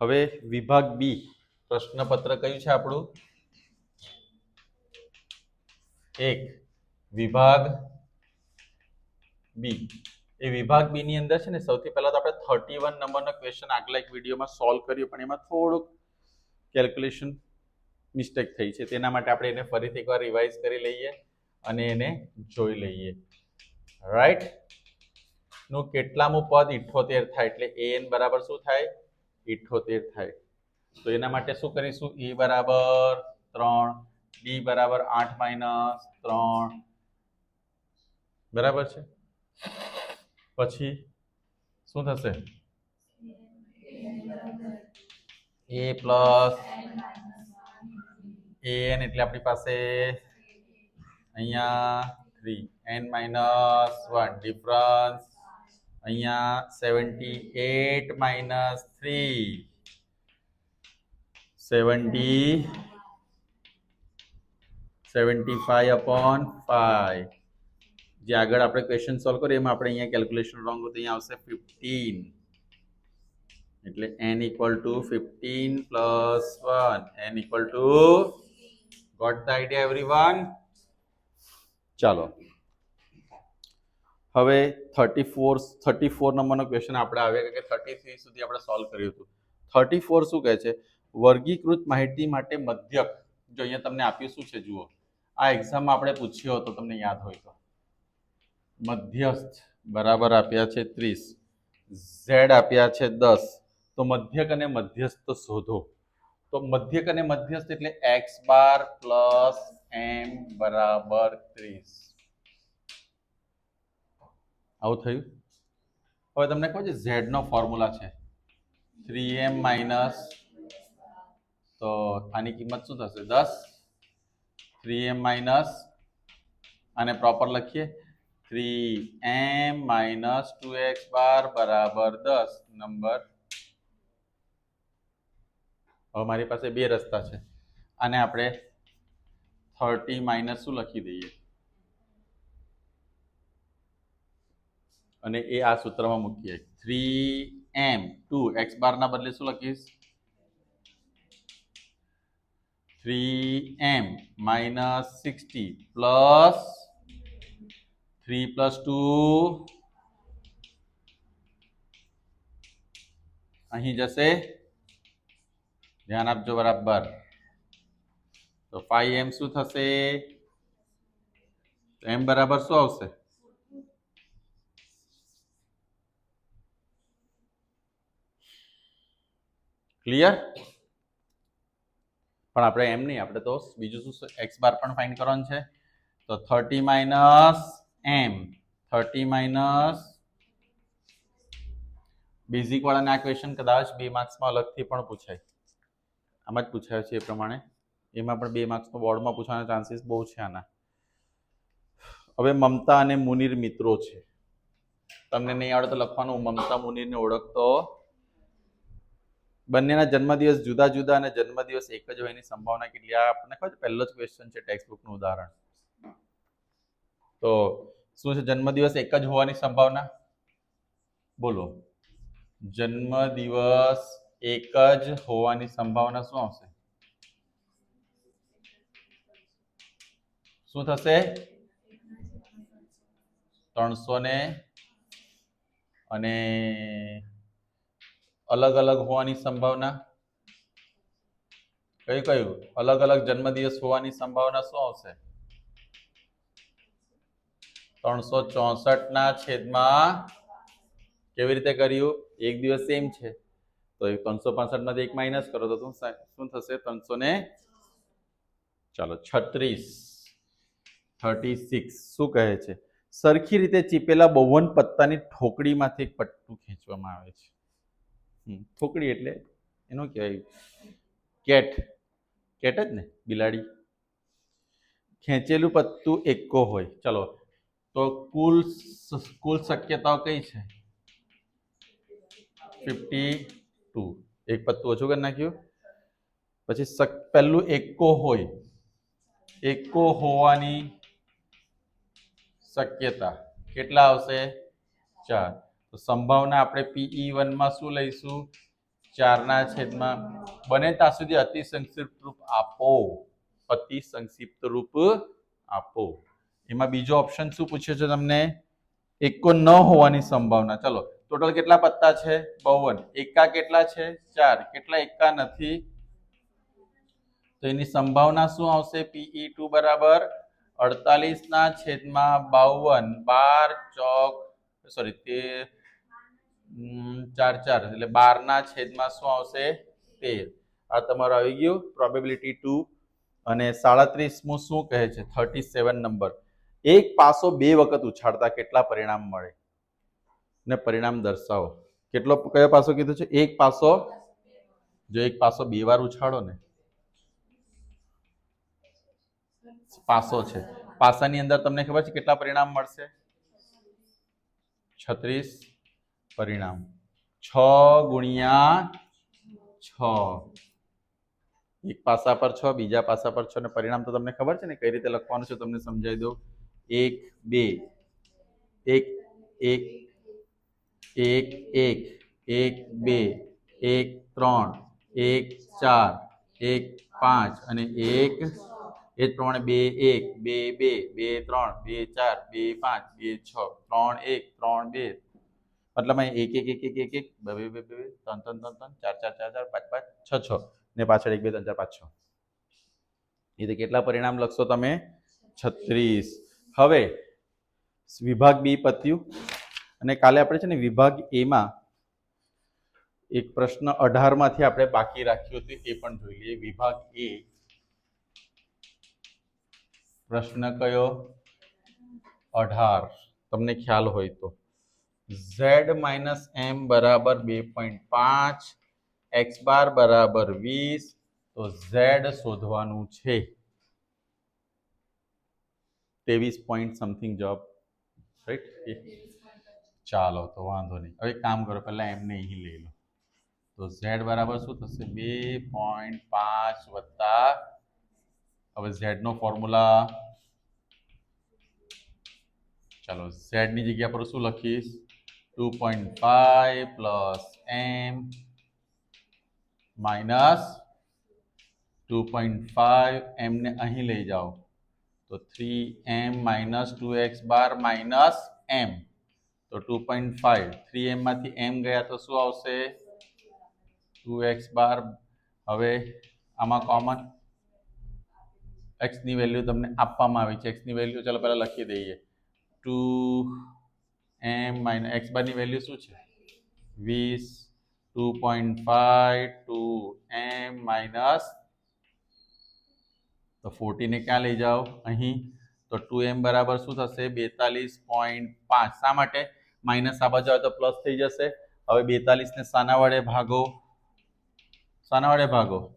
હવે વિભાગ બી પ્રશ્નપત્ર કયું છે આપણું? એક, વિભાગ બી એ વિભાગ બી ની અંદર છે ને, સૌથી પહેલા તો આપણે થર્ટી વન નંબરનો ક્વેશ્ચન આગલા એક વિડીયોમાં સોલ્વ કર્યો, પણ એમાં થોડુંક કેલ્ક્યુલેશન મિસ્ટેક થઈ છે. તેના માટે આપણે એને ફરીથી એકવાર રિવાઇઝ કરી લઈએ અને એને જોઈ લઈએ. રાઈટનું કેટલામું પદ ઇઠોતેર થાય, એટલે એ એન બરાબર શું થાય? ઇઠ્ઠોતેર થાય. તો એના માટે શું કરીશું? એ બરાબર ત્રણ ડી બરાબર આઠ માઇનસ ત્રણ. બરાબર છે? પછી શું થશે? એ પ્લસ એન એટલે આપણી પાસે અહીંયા three. N minus one. Difference અહીંયા seventy eight minus three seventy seventy five upon five જે આગળ આપણે ક્વેશ્ચન સોલ્વ કરીએ એમાં આપણે અહીંયા કેલ્ક્યુલેશન રોંગ હતું અહીંયા આવશે ફિફ્ટીન એટલે n equal to fifteen plus one n equal to got the idea everyone ચાલો હવે થર્ટી ફોર થર્ટી ફોર નંબરનો ક્વેશ્ચન આપણે આવ્યા કે થર્ટી થ્રી સુધી આપણે સોલ્વ કર્યું હતું. થર્ટી ફોર શું કહે છે? વર્ગીકૃત માહિતી માટે મધ્યક. જો અહીંયા તમને આપ્યું શું છે, જુઓ. આ એક્ઝામમાં આપણે પૂછ્યો હતો, તમને યાદ હોય તો. મધ્યસ્થ બરાબર આપ્યા છે ત્રીસ. ઝેડ આપ્યા છે દસ. તો મધ્યક અને મધ્યસ્થ શોધો. તો મધ્યક અને મધ્યસ્થ એટલે એક્સ બાર પ્લસ એમ બરાબર ત્રીસ. આવું થયું. હવે તમને કહો છે ઝેડનો ફોર્મ્યુલા છે. થ્રી એમ માઇનસ તો આની કિંમત શું થશે? દસ. થ્રી એમ માઇનસ આને પ્રોપર લખીએ. Three M minus two X બાર બરાબર દસ. નંબર હવે મારી પાસે બે રસ્તા છે. આને આપણે થર્ટી માઇનસ શું લખી દઈએ? અને એ આ સૂત્રમાં મૂકીએ. થ્રી એમ ટુ એક્સ બારના બદલે શું લખીશ? Three M minus sixty plus three plus two અહીં જશે. ધ્યાન આપજો બરાબર. તો ફાઈવ એમ શું થશે? એમ બરાબર શું આવશે? ક્લિયર પણ આપણે એમ નહીં, આપણે તો બીજું શું એક્સ બાર પણ ફાઇન કરવાનું છે. તો thirty minus M thirty minus basic વાળાને આ ક્વેશ્ચન કદાચ બે માર્ક્સમાં અલગથી પણ પૂછાય. આમાં જ પૂછાય છે એ પ્રમાણે. એમાં પણ બે માર્ક્સમાં બોર્ડમાં પૂછવાના ચાન્સીસ બહુ છે આના. હવે મમતા અને મુનીર મિત્રો છે. તમને નહીં આવડે તો લખવાનું. મમતા મુનિરને ઓળખતો બંનેના જન્મદિવસ જુદા જુદા અને જન્મદિવસ એક જ હોય એની સંભાવના કેટલી? આ આપણને ખબર પહેલો જ ક્વેશ્ચન છે ટેક્સ્ટ બુકનું ઉદાહરણ. તો શું છે, જન્મદિવસ એક જ હોવાની સંભાવના? બોલો. જન્મદિવસ એક જ હોવાની સંભાવના શું આવશે? શું થશે? ત્રણસો ને અને અલગ અલગ હોવાની સંભાવના? કયું કયું? અલગ અલગ જન્મદિવસ હોવાની સંભાવના શું આવશે? ત્રણસો ચોસઠ ના છેદમાં કેવી રીતે કર્યું? એક દિવસ સેમ છે. તો ત્રણસો પાસઠમાંથી એક માઇનસ કરો તો શું થશે? ત્રણસો ને ચાલો, છત્રીસ. Thirty six. શું કહે છે? સરખી રીતે ચીપેલા બહુવન પત્તાની ઠોકડીમાંથી એક પટ્ટું ખેંચવામાં આવે છે. ઠોકડી એટલે એનું કહેવાય કેટ. કેટ જ ને, બિલાડી. ખેંચેલું પત્તું એકો હોય. ચલો, તો કુલ કુલ શક્યતાઓ કઈ છે? Fifty two. એક પત્તું ઓછું કરી નાખ્યું. પછી પહેલું એકો હોય. એકો હોવાની શક્યતા કેટલા આવશે? ચાર. તો સંભાવના આપણે પીઈ વનમાં શું લઈશું? ચારના છેદમાં બને ત્યાં સુધી અતિ સંક્ષિપ્ત રૂપ આપો. અતિ સંક્ષિપ્ત રૂપ આપો. એમાં બીજો ઓપ્શન શું પૂછ્યો છે તમને? એકો ન હોવાની સંભાવના. ચલો ટોટલ કેટલા પત્તા છે? બાવન. એકા કેટલા છે? ચાર. કેટલા એકા નથી? તો એની સંભાવના શું આવશે? પીઈ ટુ બરાબર અડતાલીસ ના છેદમાં બાવન. બાર ચોક સોરી તે હમ, ચાર ચાર, એટલે બારના છેદમાં શું આવશે? તેર. આ તમારું આવી ગયું પ્રોબેબિલિટી ટુ અને સાડત્રીસમું શું કહે છે? થર્ટી સેવન નંબર એક પાસો બે વખત ઉછાળતા કેટલા પરિણામ મળે? ને પરિણામ દર્શાવો. કેટલો કયો પાસો કીધો છે? એક પાસો? જો એક પાસો બે વાર ઉછાળો ને. પાસો છે. પાસાની અંદર તમને ખબર છે કેટલા પરિણામ મળશે? છત્રીસ. પરિણામ? છ ગુણ્યા છ. એક પાસા પર છ, બીજા પાસા પર છ ને પરિણામ તો તમને ખબર છે ને? કઈ રીતે લખવાનું છે તમને સમજાવી દઉં? એક, બે. એક એક એક એક એક, બે, એક, ત્રણ, એક, ચાર, એક, પાંચ અને એક, એ પ્રમાણે બે, એક, બે બે બે, ત્રણ, બે, ચાર, બે, પાંચ, બે, છ, ત્રણ, એક, ત્રણ, બે મતલબ અહીં એક એક એક એક એક એક, બે બે બે બે ત્રણ ત્રણ ત્રણ ત્રણ, ચાર ચાર ચાર ચાર, પાંચ પાંચ, છ છ ને પાછળ એક, બે, ત્રણ, ચાર, પાંચ, છ. એ રીતે કેટલા પરિણામ લખશો તમે? છત્રીસ. હવે વિભાગ બી પત્યું. અને કાલે આપણે છે ને વિભાગ એમાં એક પ્રશ્ન અઢારમાંથી આપણે બાકી રાખ્યું હતું એ પણ જોઈ લઈએ. વિભાગ એ પ્રશ્ન કયો? અઢાર. તમને ખ્યાલ હોય તો. ઝેડ માઇનસ એમ બરાબર બે પોઈન્ટ પાંચ, એક્સ બાર બરાબર વીસ, તો ઝેડ શોધવાનું છે. ત્રેવીસ પોઈન્ટ સમથિંગ જવાબ રાઈટ ચાલો, તો વાંધો નહીં. હવે કામ કરો, પહેલાં એમને અહીં લઈ લો. તો ઝેડ બરાબર શું થશે? બે પોઈન્ટ પાંચ વત્તા, હવે ઝેડનો ફોર્મ્યુલા ચાલો, ઝેડની જગ્યા પર શું લખીશ? Two point five plus m minus two point five એમને અહીં લઈ જાઓ. તો three m minus two x bar minus m તો ટુ પોઈન્ટ ફાઈવ થ્રી એમમાંથી એમ ગયા તો શું આવશે? ટુ એક્સ બાર હવે આમાં કોમન એક્સની વેલ્યુ તમને આપવામાં આવી છે. એક્સની વેલ્યુ ચાલો પહેલાં લખી દઈએ. ટુ એમ માઇનસ એક્સ બારની વેલ્યુ શું છે? વીસ two point five two m minus તો ફોર્ટીને ક્યાં લઈ જાઓ? અહીં. તો ટુ એમ બરાબર શું થશે? બેતાલીસ પોઈન્ટ પાંચ. શા માટે? માઇનસ આ બાજુ આવે તો પ્લસ થઈ જશે. હવે બેતાલીસને શાના વડે ભાગો. સાના વડે ભાગો.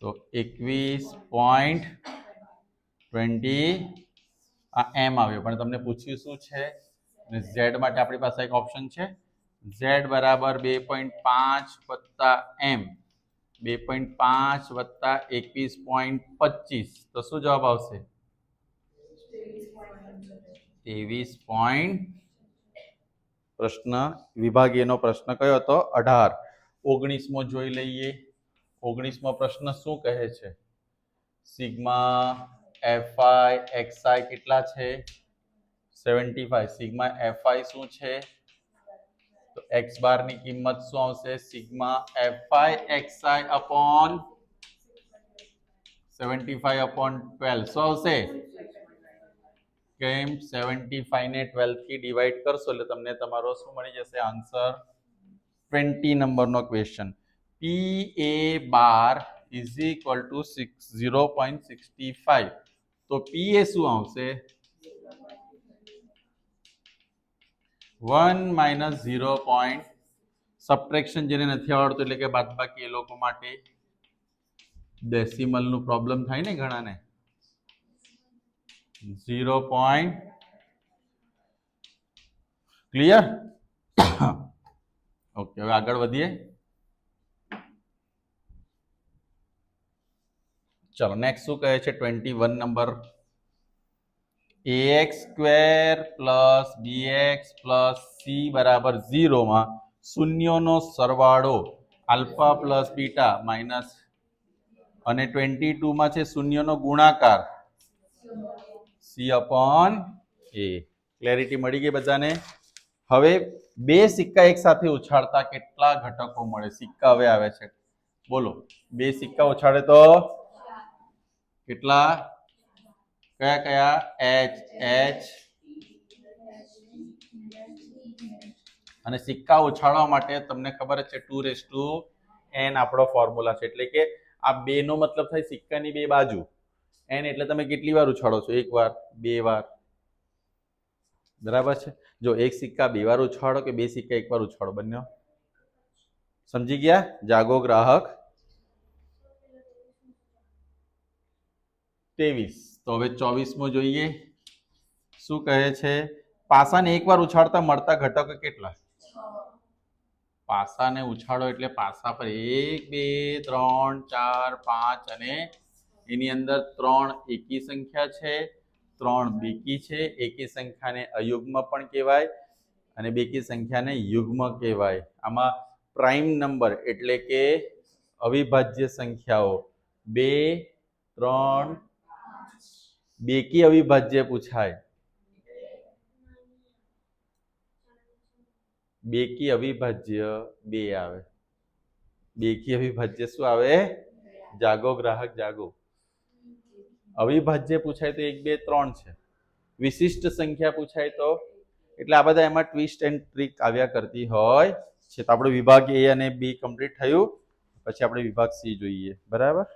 તો એકવીસ પોઈન્ટ ટ્વેન્ટી આ એમ આવ્યો. પણ તમને પૂછ્યું શું છે? અને ઝેડ માટે આપણી પાસે એક ઓપ્શન છે. ઝેડ બરાબર બે પોઈન્ટ પાંચ વત્તા એમ બે પોઈન્ટ પાંચ વત્તા એકવીસ પોઈન્ટ પચીસ. તો શું જવાબ આવશે? ત્રેવીસ પોઈન્ટ પ્રશ્ન વિભાગીયનો પ્રશ્ન કયો હતો? અઢાર. ઓગણીસમો જોઈ લઈએ. ઓગણીસમો પ્રશ્ન શું કહે છે? સિગ્મા એફઆઈ એક્સઆઈ કેટલા છે? સેવન્ટી ફાઈવ સિગ્મા એફઆઈ શું છે? તો એક્સ બારની કિંમત શું આવશે? Sigma f i x i upon seventy five upon twelve. શું આવશે? કેમ? સેવન્ટી ફાઈવ ને ટ્વેલ્વથી ડિવાઈડ કરશો એટલે તમને તમારો શું મળી જશે? આન્સર ટ્વેન્ટી નંબરનો question P A bar is equal to six zero point sixty five તો પી એ શું આવશે? One minus zero point subtraction જેને નથી આવડતું એટલે કે બાદબાકી એ લોકો માટે ડેસિમલનું પ્રોબ્લેમ થાય ને ઘણાને? Zero point clear? ઓકે, હવે આગળ વધીએ. ચલો, નેક્સ્ટ શું કહે છે? Twenty one number x square plus b x plus c બરાબર ઝીરોમાં શૂન્યોનો સરવાળો આલ્ફા પ્લસ બીટા માઇનસ અને ટ્વેન્ટી ટુમાં છે શૂન્યનો ગુણાકાર. સી અપોન એ ક્લેરિટી મળી ગઈ બધાને? હવે બે સિક્કા એક સાથે ઉછાળતા કેટલા ઘટકો મળે? સિક્કા હવે આવે છે. બોલો. બે સિક્કા ઉછાળે તો? કેટલા? કયા કયા? એચ એચ અને સિક્કા ઉછાળવા માટે તમને ખબર છે ટુ રેસ ટુ એન આપણો ફોર્મ્યુલા છે. એટલે કે આ બે નો મતલબ થાય સિક્કાની બે બાજુ. એન એટલે તમે કેટલી વાર ઉછાળો છો? એક વાર, બે વાર. બરાબર છે? જો એક સિક્કા બે વાર ઉછાળો કે બે સિક્કા એક વાર ઉછાળો બંને? સમજી ગયા? જાગો ગ્રાહક. ત્રેવીસ. તો હવે ચોવીસમો જોઈએ. શું કહે છે? પાસાને એકવાર ઉછાળતા મળતા ઘટકો કેટલા? પાસાને ઉછાળો એટલે પાસા પર એક, બે, ત્રણ, ચાર, પાંચ અને એની અંદર ત્રણ એકી સંખ્યા છે. ત્રણ બેકી છે. એકી સંખ્યાને અયુગ્મ પણ કહેવાય અને બેકી સંખ્યાને યુગ્મ કહેવાય. આમાં પ્રાઇમ નંબર એટલે કે અવિભાજ્ય સંખ્યાઓ. બે, ત્રણ બેકી અવિભાજ્ય પૂછાય. બેકી અવિભાજ્ય બે આવે. બેકી અવિભાજ્ય શું આવે? જાગો ગ્રાહક, જાગો. અવિભાજ્ય પૂછાય તો એક, બે, ત્રણ છે. વિશિષ્ટ સંખ્યા પૂછાય તો? એટલે આ બધા એમાં ટ્વિસ્ટ એન્ડ ટ્રીક આવ્યા કરતી હોય છે. તો આપણો વિભાગ એ અને બી કમ્પ્લીટ થયું. પછી આપણે વિભાગ સી જોઈએ. બરાબર?